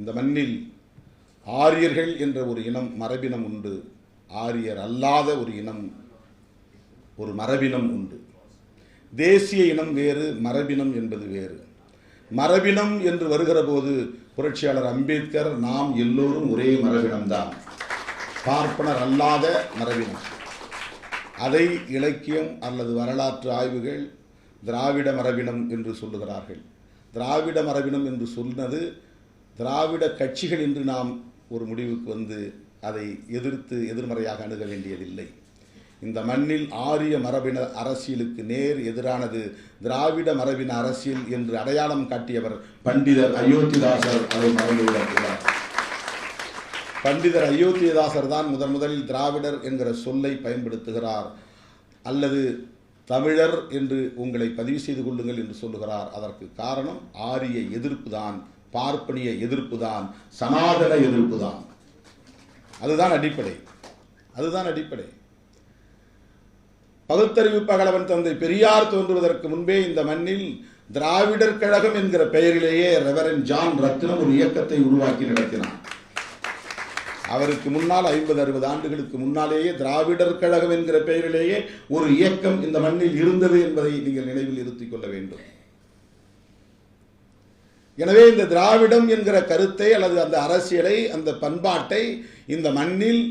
இந்த மண்ணில் ஆரியர்கள் என்ற ஒரு இனம் மரபினம் உண்டு. ஆரியர் அல்லாத ஒரு இனம் ஒரு மரபினம் உண்டு. தேசிய இனம் வேறு மரபினம் என்பது வேறு. மரபினம் என்று வருகிற போது புரட்சியாளர் அம்பேத்கர் நாம் எல்லோரும் ஒரே மரபினம்தான். பார்ப்பனர் அல்லாத மரபினம். அதை இலக்கியம் அல்லது வரலாற்று ஆய்வுகள் திராவிட மரபினம் என்று சொல்லுகிறார்கள். திராவிட மரபினம் என்று சொன்னது திராவிட கட்சிகள் என்று நாம் ஒரு முடிவுக்கு வந்து அதை எதிர்த்து எதிர்மறையாக அணுக வேண்டியதில்லை. இந்த மண்ணில் ஆரிய மரபின அரசியலுக்கு நேர் எதிரானது திராவிட மரபின அரசியல் என்று அடையாளம் காட்டியவர் பண்டிதர் அயோத்திதாசர் அதை மறந்துவிடக்கூடாது பண்டிதர் அயோத்தியதாசர் தான் முதன் முதலில் திராவிடர் என்கிற சொல்லை பயன்படுத்துகிறார். அல்லது தமிழர் என்று உங்களை பதிவு செய்து கொள்ளுங்கள் என்று சொல்லுகிறார். அதற்கு காரணம் ஆரிய எதிர்ப்பு தான். பார்ப்பனிய எதிர்ப்பு தான் சனாதன எதிர்ப்பு தான் அதுதான் அடிப்படை. அதுதான் அடிப்படை. பகுத்தறிவு பகலவன் தந்தை பெரியார் தோன்றுவதற்கு முன்பே இந்த மண்ணில் திராவிடர் கழகம் என்கிற பெயரிலேயே ரெவரன் ஜான் ரத்னம் ஒரு இயக்கத்தை உருவாக்கி நடத்தினார். அவருக்கு முன்னால் ஐம்பது அறுபது ஆண்டுகளுக்கு முன்னாலேயே திராவிடர் கழகம் என்கிற பெயரிலேயே ஒரு இயக்கம் இந்த மண்ணில் இருந்தது என்பதை நீங்கள் நினைவில் இருத்திக் கொள்ள வேண்டும். எனவே இந்த திராவிடம் என்கிற கருத்தை அல்லது அந்த அரசியலை அந்த பண்பாட்டை இந்த மண்ணில்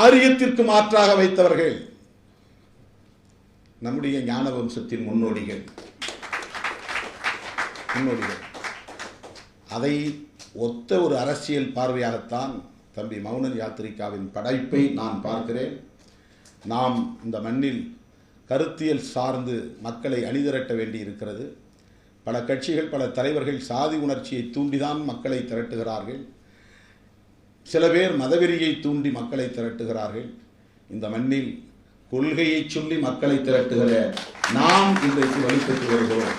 ஆரியத்திற்கு மாற்றாக வைத்தவர்கள் நம்முடைய ஞான வம்சத்தின் முன்னோடிகள். முன்னோடிகள். அதை ஒத்த ஒரு அரசியல் பார்வையாகத்தான் தம்பி மௌன யாத்திரிகாவின் படைப்பை நான் பார்க்கிறேன். நாம் இந்த மண்ணில் கருத்தியல் சார்ந்து மக்களை அணிதிரட்ட வேண்டி இருக்கிறது பல கட்சிகள் பல தலைவர்கள் சாதி உணர்ச்சியை தூண்டிதான் மக்களை திரட்டுகிறார்கள். சில பேர் மதவெறியை தூண்டி மக்களை திரட்டுகிறார்கள். இந்த மண்ணில் கொள்கையை சொல்லி மக்களை திரட்டுகிற நாம் இன்றைக்கு வழிபட்டு வருகிறோம்.